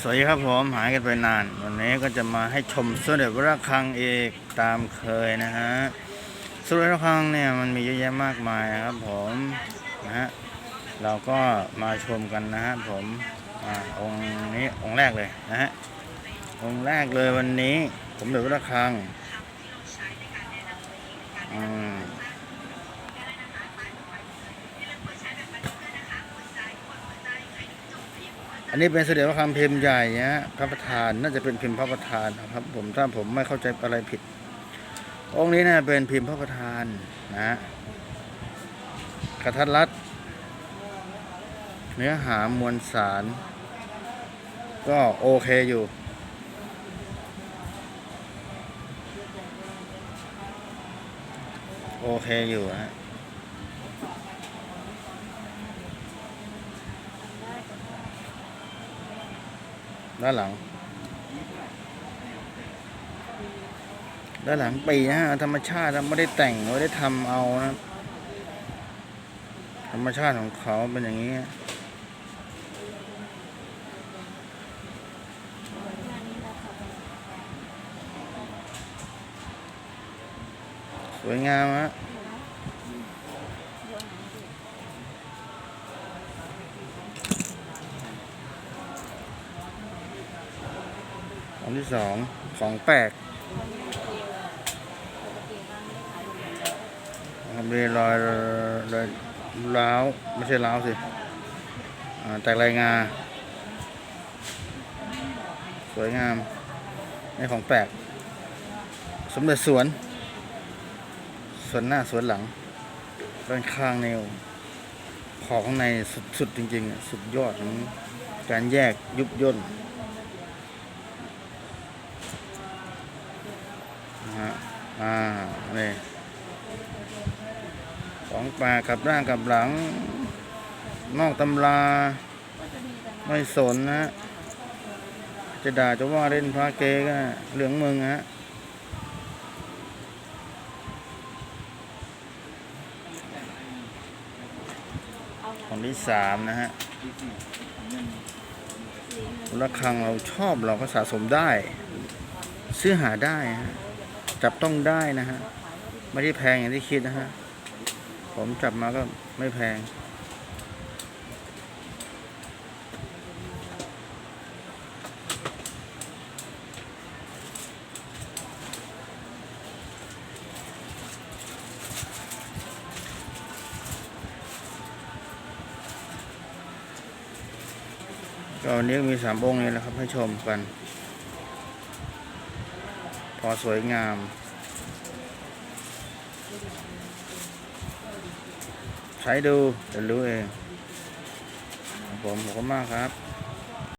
สวัสดีครับผมหายกันไปนาน วันนี้ก็จะมาให้ชมสมเด็จพระระฆังเอกตามเคยนะฮะสมเด็จพระระฆังเนี่ยมันมีเยอะแยะมากมายนะครับผมนะฮะเราก็มาชมกันนะฮะผมอองค์นี้องค์แรกเลยนะฮะองค์แรกเลยวันนี้สมเด็จพระระฆังอืม นนี้เป็นเสด็จพระคำพิมใหญ่นะฮะพระประธานน่าจะเป็นพิมพ์พระประธานนะครับ ผมถ้าผมไม่เข้าใจอะไรผิด องค์นี้นะเป็นพิมพ์พระประธานนะฮะกระทัดรัดเนื้อหามวลสาร ก็โอเคอยู่โอเคอยู่ฮะ ด้านหลัง ด้านหลังปีนะฮะธรรมชาติไม่ได้แต่งไม่ได้ทำเอานะ ธรรมชาติของเขาเป็นอย่างนี้สวยงามฮะ อันที่สองของแปลกนะครับมีรอยรอยร้าวไม่ใช่ร้าวสิแตกลายงา สวยงามนี่ของแปลกสมเด็จสวน สวนหน้าสวนหลัง ด้านข้างแนวขอบข้างในสุดๆจริงๆ สุดยอดของการแยกยุบย่น นะฮะอ่า นี่ของปลากับด้านกับหลัง นอกตำรา ไม่สนนะ จะด่าจะว่าเล่นพระเกก็เหลืองมึงฮะของที่สามนะฮะระฆังเราชอบเราก็สะสมได้ ซื้อหาได้ฮะจับต้องได้นะฮะ ไม่ได้แพงอย่างที่คิดนะฮะ ผมจับมาก็ไม่แพง ก็วันนี้มีสามองค์นี้แหละครับ ให้ชมกัน พอสวยงาม ใช้ดูจะรู้เองผมขอบคุณมากครับ